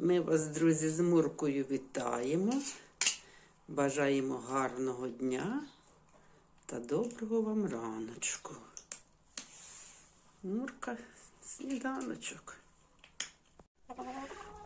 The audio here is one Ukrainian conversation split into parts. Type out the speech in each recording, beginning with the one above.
Ми вас, друзі, з Муркою вітаємо. Бажаємо гарного дня та доброго вам раночку. Мурка, сніданочок.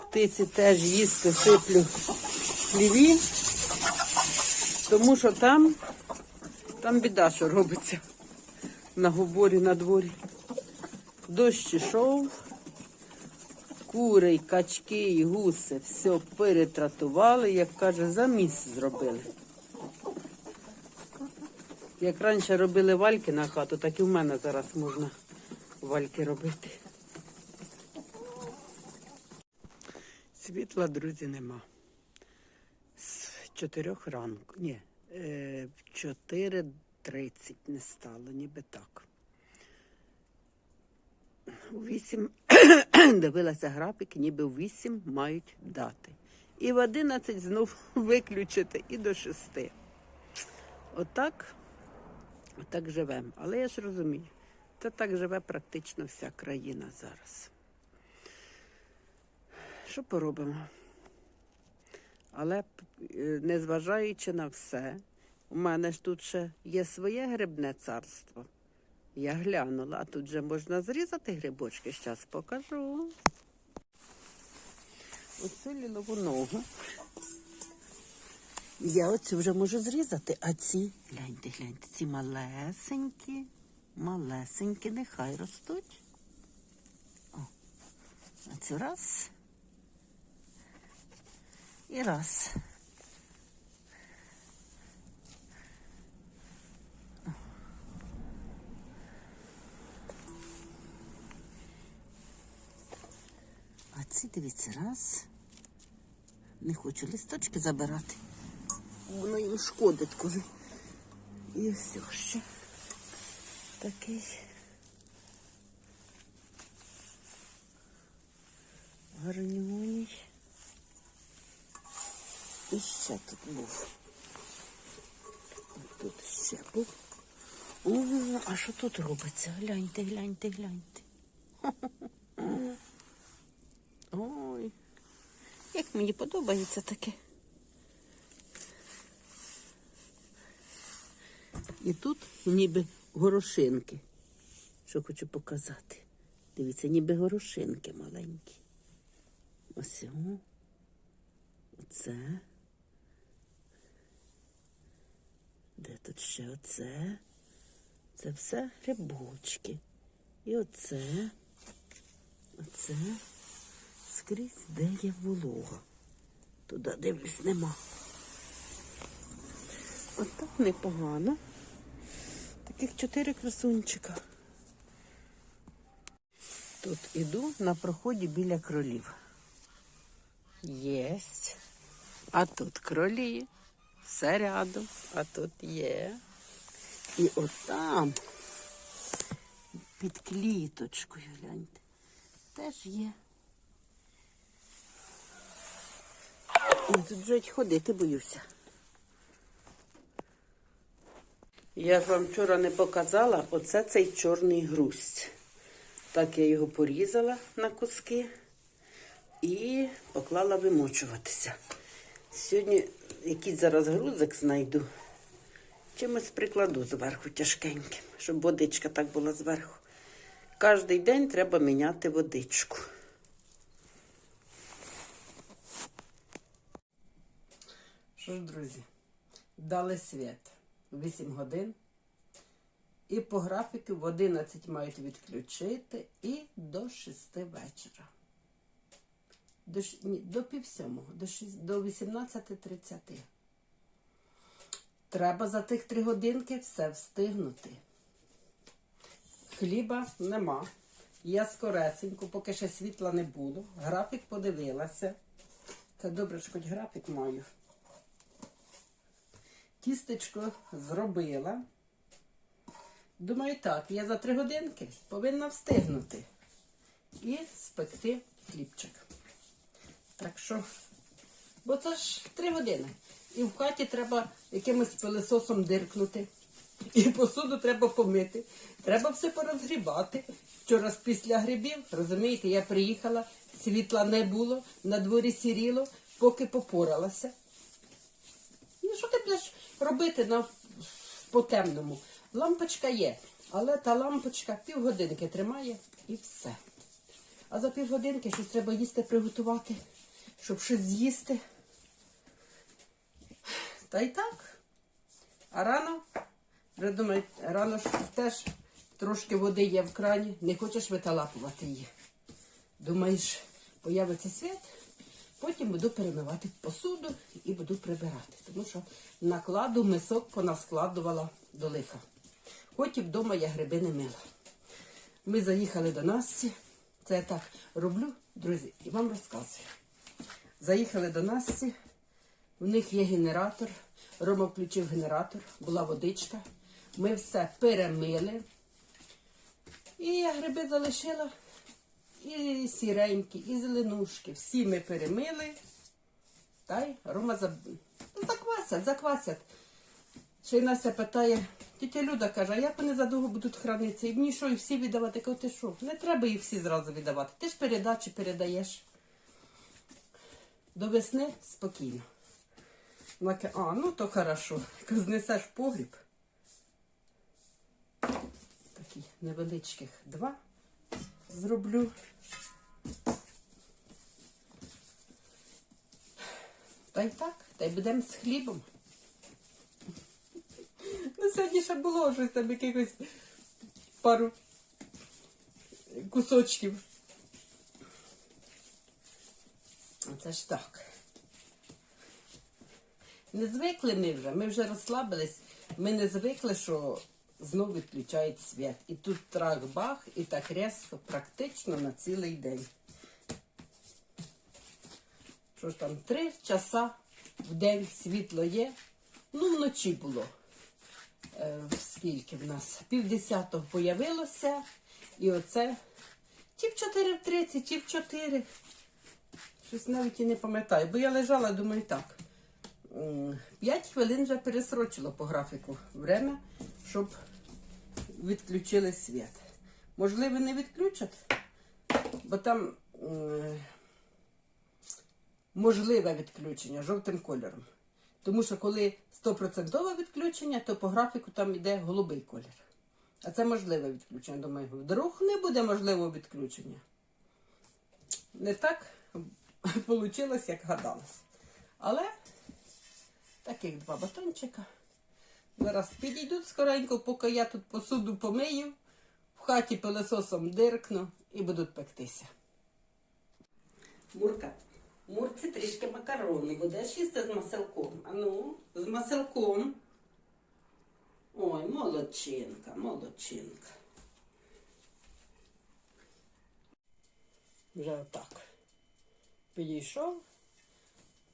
Птиці теж їсти сиплю в хліві, тому що там, там біда, що робиться на губорі на дворі. Дощ ішов. Кури, й качки, і гуси, все перетратували, як каже, заміс зробили. Як раніше робили вальки на хату, так і в мене зараз можна вальки робити. Світла, друзі, нема. З чотирьох ранку. Ні, е, в 4.30 не стало, ніби так. У 8 дивилася графік, ніби в 8 мають дати. І в 11 знов виключити і до 6. Отак, отак живемо. Але я ж розумію, це так живе практично вся країна зараз. Що поробимо? Але е, незважаючи на все, у мене ж тут ще є своє грибне царство. Я глянула, а тут же можна зрізати грибочки. Зараз покажу. Оцю лілову ногу. Я оцю вже можу зрізати, а ці, гляньте, гляньте, ці малесенькі, малесенькі, нехай ростуть. О, оцю раз. І раз. Ці, дивіться, раз. Не хочу листочки забирати. Воно їм шкодить, коли. І ось ще такий. Гарнюній. І ще тут був. Тут ще був. О, а що тут робиться? Гляньте, гляньте, гляньте. Ой, як мені подобається таке. І тут ніби горошинки, що хочу показати. Дивіться, ніби горошинки маленькі. Ось о. Оце. Де тут ще оце? Це все грибочки. І оце. Оце скрізь, де є волога. Туди дивлюсь, нема. От так непогано. Таких чотири красунчика. Тут іду на проході біля кролів. Єсть. А тут кролі. Все рядом. А тут є. І отам під кліточкою, гляньте, теж є. Тут вже ходити боюся. Я ж вам вчора не показала, оце цей чорний грусть. Так я його порізала на куски і поклала вимочуватися. Сьогодні якийсь зараз грузик знайду. Чимось прикладу зверху тяжкеньким, щоб водичка так була зверху. Кожний день треба міняти водичку. Що ж, друзі, дали світ 8 годин. І по графіку в 11 мають відключити і до 6 вечора. До, ні, до пів сьомого, до, до 18.30. Треба за тих три годинки все встигнути. Хліба нема. Я скоресенько, поки ще світла не було. Графік подивилася. Це добре, що хоч графік маю. Тістечко зробила. Думаю, так, я за три годинки повинна встигнути і спекти хлібчик. Так що, бо це ж три години. І в хаті треба якимось пилисосом диркнути. І посуду треба помити. Треба все порозгрібати. Вчора після грибів, розумієте, я приїхала, світла не було, на дворі сіріло, поки попоралася. Ну, що ти будеш робити на, по темному? Лампочка є, але та лампочка півгодинки тримає і все. А за півгодинки щось треба їсти приготувати, щоб щось з'їсти. Та й так. А рано, вже думаю, рано ж теж трошки води є в крані, не хочеш виталапувати її. Думаєш, появиться світ, потім буду перемивати посуду і буду прибирати. Тому що накладу мисок понаскладувала до лиха. І вдома я гриби не мила. Ми заїхали до Насті. Це я так роблю, друзі, і вам розказую. Заїхали до Насті. В них є генератор. Рома включив генератор, була водичка. Ми все перемили. І я гриби залишила. І сіренькі, і зеленушки. Всі ми перемили. Та й Рома заб... заквасять, заквасять. Ще Настя питає, тітя Люда каже, а як вони задовго будуть хранитися? І мені що, і всі віддавати? Кажу, ти що? Не треба їх всі зразу віддавати. Ти ж передачі передаєш. До весни спокійно. А, ну то хорошо. Знесеш погріб. Такі невеличких два зроблю. Та й так, та й будемо з хлібом. Ну, сьогодні ще було щось там якихось пару кусочків. Це ж так. Не звикли ми вже, ми вже розслабились. Ми не звикли, що знову відключають світ. І тут трах-бах, і так різко, практично на цілий день. Що ж там, три часа в день світло є. Ну, вночі було. Е, скільки в нас? Півдесятого появилося. І оце чи в 4.30, чи в 4. Щось навіть і не пам'ятаю, бо я лежала, думаю, так. 5 хвилин вже пересрочило по графіку время, щоб відключили світ. Можливо, не відключать, бо там м, можливе відключення жовтим кольором. Тому що коли 100% відключення, то по графіку там йде голубий колір. А це можливе відключення. Думаю, вдруг не буде можливого відключення. Не так вийшло, як гадалось. Але таких два батончика. Зараз підійдуть скоренько, поки я тут посуду помию, в хаті пилососом диркну і будуть пектися. Мурка, Мурці трішки макарони. Будеш їсти з маселком. А ну, з маселком. Ой, молодчинка, молодчинка. Вже отак. Підійшов.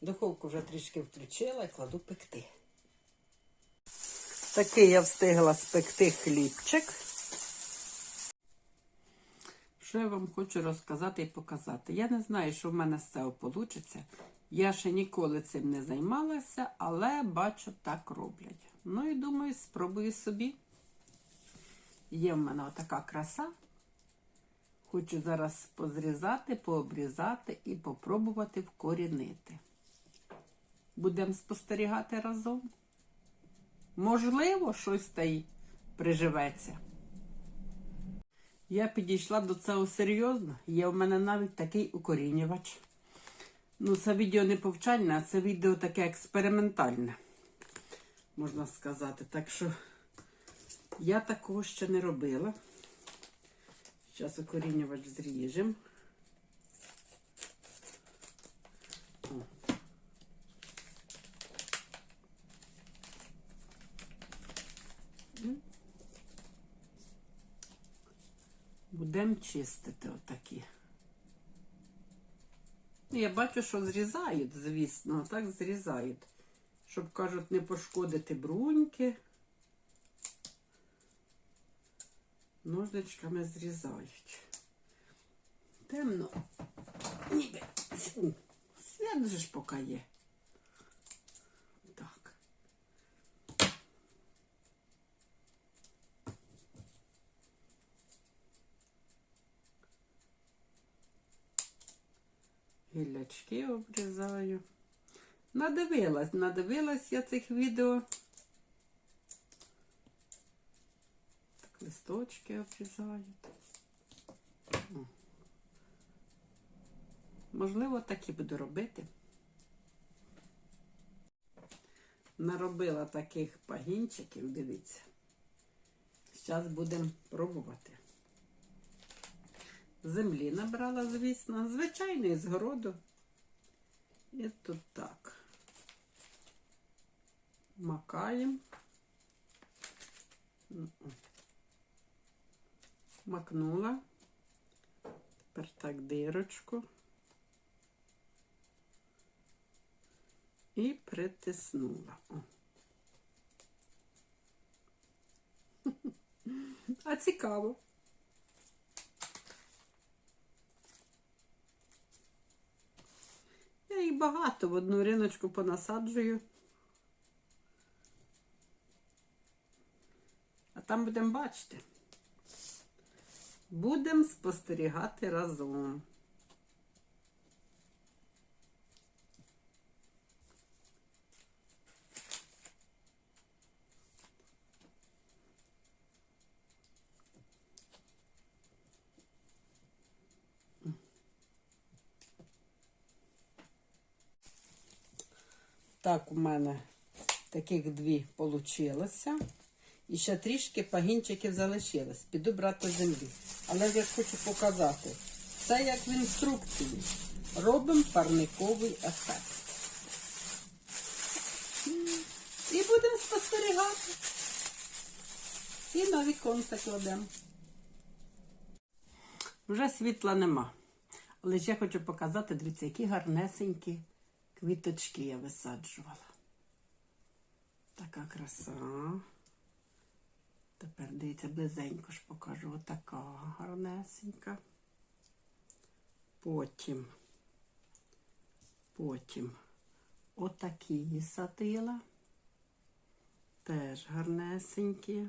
Духовку вже трішки включила і кладу пекти. Такий я встигла спекти хлібчик. Що я вам хочу розказати і показати? Я не знаю, що в мене з цього вийде. Я ще ніколи цим не займалася, але бачу, так роблять. Ну і думаю, спробую собі. Є в мене отака краса. Хочу зараз позрізати, пообрізати і попробувати вкорінити. Будемо спостерігати разом. Можливо, щось та й приживеться. Я підійшла до цього серйозно. Є в мене навіть такий укорінювач. Ну, це відео не повчальне, а це відео таке експериментальне, можна сказати. Так що я такого ще не робила. Зараз укорінювач зріжемо. О. Будемо чистити отакі. Ну, Я бачу, що зрізають, звісно, так зрізають. Щоб, кажуть, не пошкодити бруньки. Ножничками зрізають. Темно. Ніби. Свят же ж поки є. Так. Гіллячки обрізаю. Надивилась, надивилась я цих відео. Так, листочки обрізають. О. Можливо, так і буду робити. Наробила таких пагінчиків, дивіться. Зараз будемо пробувати. Землі набрала, звісно, звичайний з городу. І тут так. Макаємо. Ну. Макнула. Тепер так дирочку. І притиснула. О. А цікаво. Я їх багато в одну риночку понасаджую. А там будемо бачити. Будемо спостерігати разом. Так, у мене таких дві получилося. І ще трішки пагінчиків залишилось. Піду брати землі. Але вже хочу показати. Це як в інструкції. Робимо парниковий ефект. І будемо спостерігати. І на віконце кладемо. Вже світла нема. Але я хочу показати, дивіться, які гарнесенькі квіточки я висаджувала. Така краса. Тепер дивіться, близенько ж покажу. Отака гарнесенька. Потім, потім отакі садила. Теж гарнесенькі.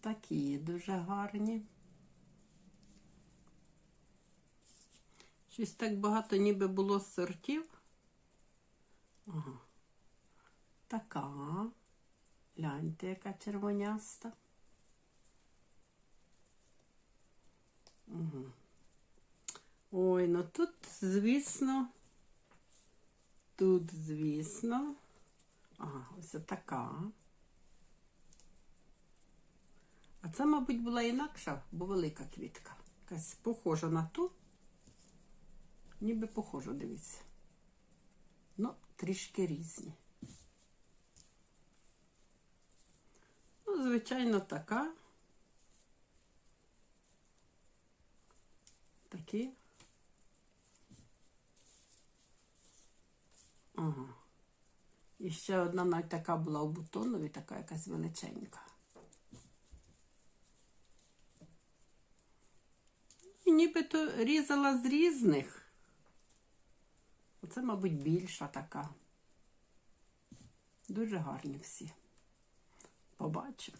Такі дуже гарні. Щось так багато ніби було сортів. Ага. Така. Гляньте, яка червоняста. Угу. Ой, ну тут, звісно, тут, звісно. Ага, ось така. А це, мабуть, була інакша, бо велика квітка. Якась похожа на ту. Ніби похожа, дивіться. Ну, трішки різні. Ну, звичайно, така. Такі. Ага. І ще одна навіть така була у бутонові, така якась величенька. І нібито різала з різних. Оце, мабуть, більша така. Дуже гарні всі. Побачимо.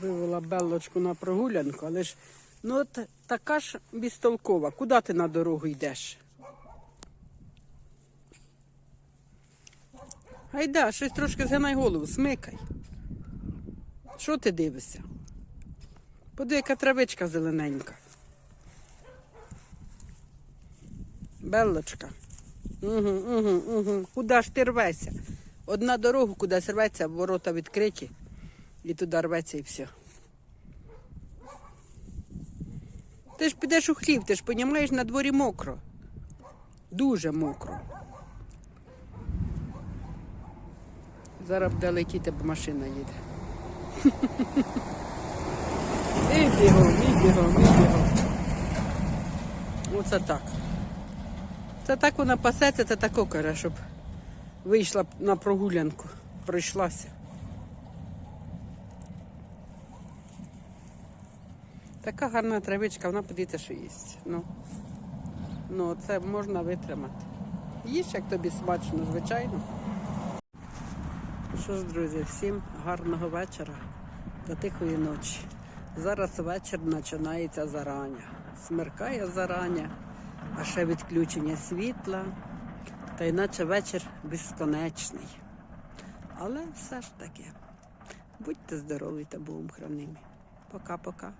Вивела Беллочку на прогулянку, але ж ну от така ж безтолкова. Куди ти на дорогу йдеш? Гайда, щось трошки згинай голову, смикай. Що ти дивишся? Поди, яка травичка зелененька. Беллочка. Угу, угу, угу. Куди ж ти рвешся? Одна дорога кудись рветься, ворота відкриті, і туди рветься і все. Ти ж підеш у хлів, ти ж розумієш, на дворі мокро. Дуже мокро. Зараз буде летіти, бо машина їде. І бігом, і бігом, і бігом. Оце так. Це так вона пасеться, це тако каже, щоб вийшла на прогулянку, пройшлася. Така гарна травичка, вона подивіться, що їсть. Ну, ну це можна витримати. Їж, як тобі смачно, звичайно. Що ж, друзі, всім гарного вечора та тихої ночі. Зараз вечір починається зарання. Смеркає зарання, а ще відключення світла. Та іначе вечір безконечний. Але все ж таки, будьте здорові та Богом хранимі. Пока-пока.